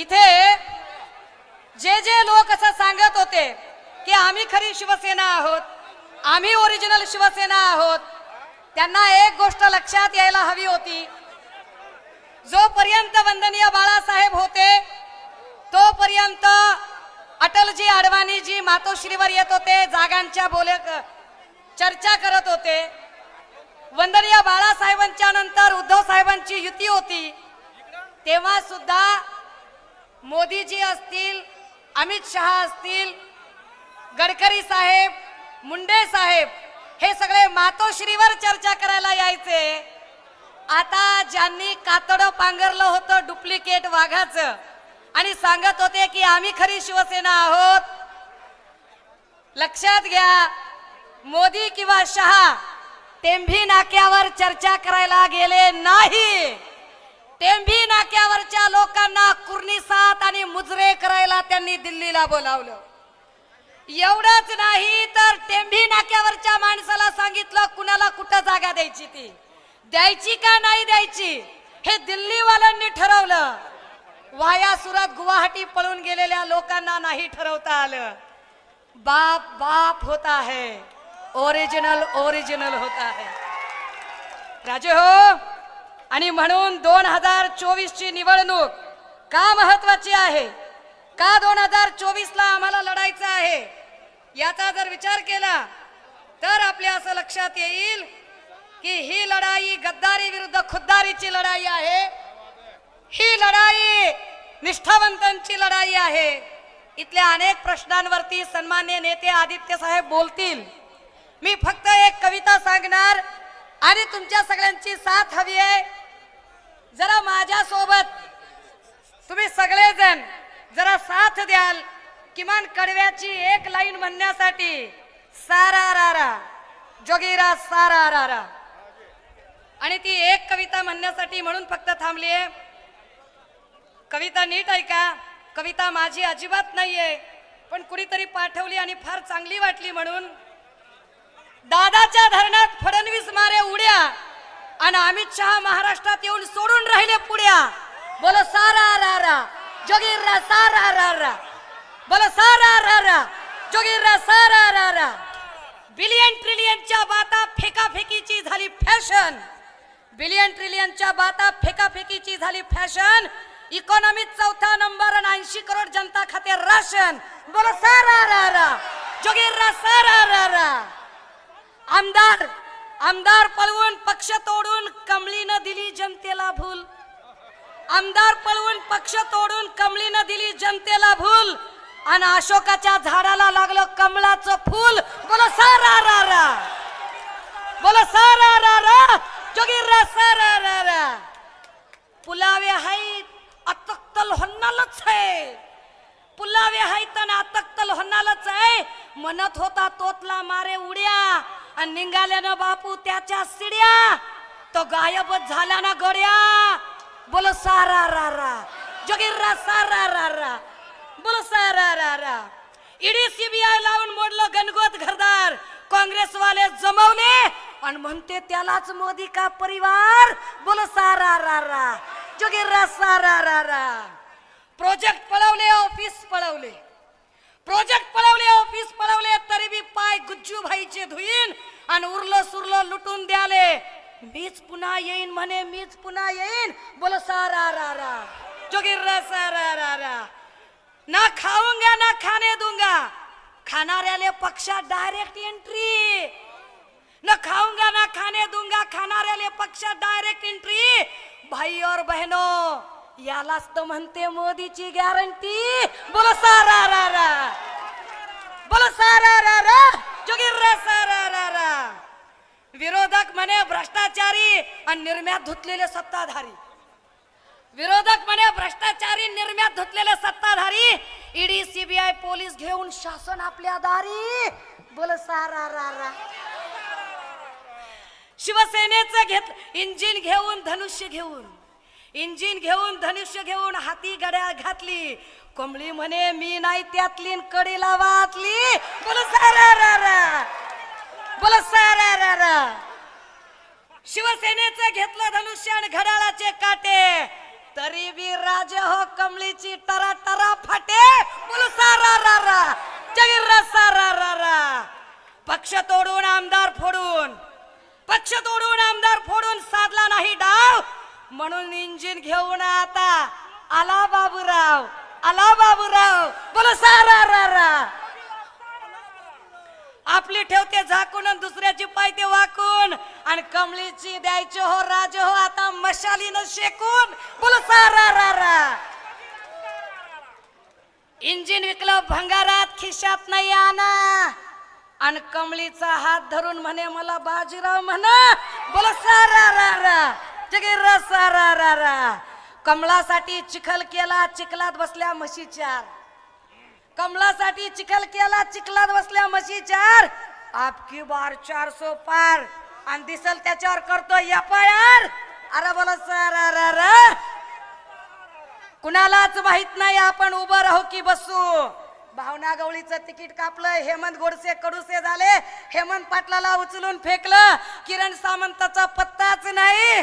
इथे जे जे लोक असं सांगत होते की आम्ही खरी शिवसेना आहोत आम्ही ओरिजिनल शिवसेना आहोत त्यांना एक गोष्ट लक्षात यायला हवी होती. जोपर्यंत वंदनीय बाळासाहेब होते तोपर्यंत अटलजी अडवाणीजी मातोश्रीवर येत होते जागांच्या बोले चर्चा करत होते. वंदनीय बाळासाहेबांच्या नंतर उद्धव साहेबांची युती होती. तेव्हा सुद्धा मोदीजी असतील अमित शहा असतील गडकरी साहेब मुंडे साहेब हे सगळे मातोश्रीवर चर्चा करायला यायचे. आता ज्यांनी कातडं पांघरलं होतं डुप्लिकेट वाघाचं आणि सांगत होते की आम्ही खरी शिवसेना आहोत लक्षात घ्या मोदी किंवा शहा तेंभी नाक्यावर चर्चा करायला गेले नाही. टेंभी नाक्यावरच्या लोकांना कुर्निसात आणि मुजरे करायला त्यांनी दिल्लीला बोलावलं. एवढंच नाही तर टेंभी नाक्यावरच्या माणसाला सांगितलं कुणाला कुठं जागा द्यायची ती? द्यायची का नाही द्यायची? हे दिल्लीवाल्यांनी ठरवलं. वाया सुरत गुवाहाटी पळून गेलेल्या लोकांना नाही ठरवता आलं. बाप बाप होता है. ओरिजिनल ओरिजिनल होता है. राजे हो आणि म्हणून दोन हजार चोवीसची निवडणूक का महत्वाची आहे? का दोन हजार चोवीसला आम्हाला लढायचं आहे? याचा जर विचार केला तर आपल्या असं लक्षात येईल की ही लढाई गद्दारी विरुद्ध खुद्दारीची लढाई आहे. ही लढाई निष्ठावंतांची लढाई आहे. इथल्या अनेक प्रश्नांवरती सन्मान्य नेते आदित्य साहेब बोलतील. मी फक्त एक कविता सांगणार आणि तुमच्या सगळ्यांची साथ हवी आहे. जरा माझ्या सोबत तुम्ही सगळेजण जरा साथ द्याल. किमान कडव्याची एक लाईन म्हणण्यासाठी. सारा रारा जोगीरा सारा रारा आणि ती एक कविता म्हणण्यासाठी म्हणून फक्त थांबली आहे कविता नीट ऐका. कविता माझी अजिबात नाहीये पण कुणीतरी पाठवली आणि फार चांगली वाटली म्हणून. दादाच्या धरणात फडणवीस मारे उड्या. आणि अमित शहा महाराष्ट्रात येऊन सोडून राहिले पुढ्या. बोलो सारा रा रा. जोगीरा सारा रा रा. बोलो सारा रा रा. जोगीरा सारा रा रा. बिलियन ट्रिलियनच्या बाता फेकाफेकीची झाली फॅशन. बिलियन ट्रिलियनच्या बाता फेकाफेकीची झाली फॅशन. इकॉनॉमीत चौथा नंबर आणि ऐंशी करोड जनता खाते राशन. बोलो सारा रा रा. जोगीरा सारा रा रा. आमदार आमदार पळवून पक्ष तोडून कमळीनं दिली जनतेला भूल. आमदार पळवून पक्ष तोडून कमळीनं दिली जनतेला भूल. आणि अशोकाच्या झाडाला लागलं कमळाचं फूल. बोलो सारा रा रा बोलो सारा रा रा जोगीरा सारा रा रा पुलावे हाईत अतक्तल होणारच आहे पुलावे हाईत आणि अतक्तल होणारच आहे म्हणत होता तोतला मारे उड्या. आणि निघाल्यानं बापू त्याच्या सिड्या. तो गायबच झाला ना गड्या. बोलो सारा रा रा. जोगीरा सारा रा रा. बोलो सारा रा रा. ईडी सीबीआय लावून मोडलं गणगोत घरदार. काँग्रेसवाले जमवले आणि म्हणते त्यालाच मोदी का परिवार? बोलो सारा रा रा. जोगीरा सारा रा रा. प्रोजेक्ट पळवले ऑफिस पळवले. प्रोजेक्ट पळवले ऑफिस पळवले तरी बी पाय गुज्जू भाईचे धुईन आणि उरलं सुरलं लुटून द्याले. मीच पुन्हा येईन म्हणे मीच पुन्हा येईन. बोल सारा रा रा. जोगीरा सारा रा रा. ना खाऊंगा ना खाने दूंगा. खाणाऱ्याले पक्षात डायरेक्ट एंट्री न खाऊंगा ना खाने दूंगा. खाणाऱ्याले पक्षात डायरेक्ट एंट्री भाई और बहनों यालाच तर म्हणते मोदीची गॅरंटी. बोलो सारा रा रा. बोलो सारा रा रा. जोगीरा सारा रा रा. विरोधक म्हणे भ्रष्टाचारी आणि निर्म्यात धुतलेले सत्ताधारी. विरोधक म्हणे भ्रष्टाचारी निर्म्यात धुतलेले सत्ताधारी. ईडी सीबीआय पोलीस घेऊन शासन आपल्या दारी. बोल सारा रा रा. शिवसेनेचं घेत इंजिन घेऊन धनुष्य घेऊन. इंजिन घेऊन धनुष्य घेऊन हाती गड्या घातली. कोंबडी म्हणे मी नाही त्यातली न कडीला वाचली. बोल सारा रा रा बोल सारा रा रा शिवसेनेचं घेतलं धनुष्य आणि घड्याळाचे काटे. तरी बी राज हो कमळीची टरा टरा फाटे. बोल सारा रा जगीर सारा पक्ष तोडून आमदार फोडून. पक्ष तोडून आमदार फोडून साधला नाही डाव. म्हणून इंजिन घेऊन आता आला बाबूराव आला बाबूराव. बोलो सारा रा रा. आपली ठेवते झाकून आणि दुसऱ्याची पायते वाकून. आणि कमळीची द्यायची हो राज हो आता मशालीनं शेकून. बोलो सारा रा रा. इंजिन विकलं भंगारात खिशात नाही आणा. आणि कमळीचा हात धरून म्हणे मला बाजीराव म्हणा. बोला सारा रा रा. जगे सारा रा रा कमळासाठी चिखल केला चिखलात बसल्या म्हशी चार. कमळासाठी चिखल केला चिखलात बसल्या म्हशी चार. आपकी बार चार सो पार. आणि दिसल त्याच्यावर करतो एफ आय आर अरे बोला सर रा रा. कुणालाच माहीत नाही आपण उभं राहू की बसू. भावना गवळीचं तिकीट कापलं हेमंत गोडसे कडुसे झाले. हेमंत पाटलाला उचलून फेकलं. किरण सामंताचा पत्ताच नाही.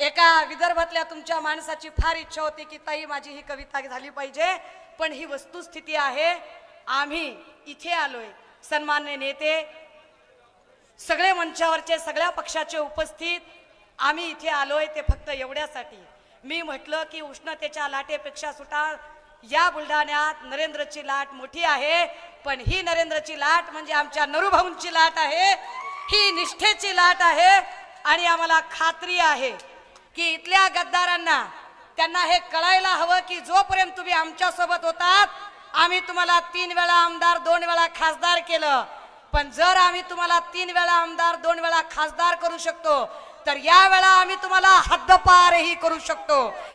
एका विदर्भातल्या तुमच्या माणसाची फार इच्छा होती की ताई माझी ही कविता झाली पाहिजे पण ही वस्तुस्थिती आहे. आम्ही इथे आलोय. सन्मान्य नेते सगळे मंचावरचे सगळ्या पक्षाचे उपस्थित आम्ही इथे आलोय ते फक्त एवढ्यासाठी. मी म्हटलं की उष्णतेच्या लाटेपेक्षा सुटा या बुलढाण्यात नरेंद्रची लाट मोठी आहे पण ही नरेंद्रची लाट म्हणजे आमच्या नरुभाऊंची लाट आहे. ही निष्ठेची लाट आहे आणि आम्हाला खात्री आहे. की इथल्या गद्दारांना त्यांना हे कळायला हवं की जोपर्यंत तुम्ही आमच्यासोबत होतात आम्ही तुम्हाला तीन वेळा आमदार दोन वेळा खासदार केलं. पण जर आम्ही तुम्हाला तीन वेळा आमदार दोन वेळा खासदार करू शकतो तर या वेळा आम्ही तुम्हाला हद्दपारही करू शकतो.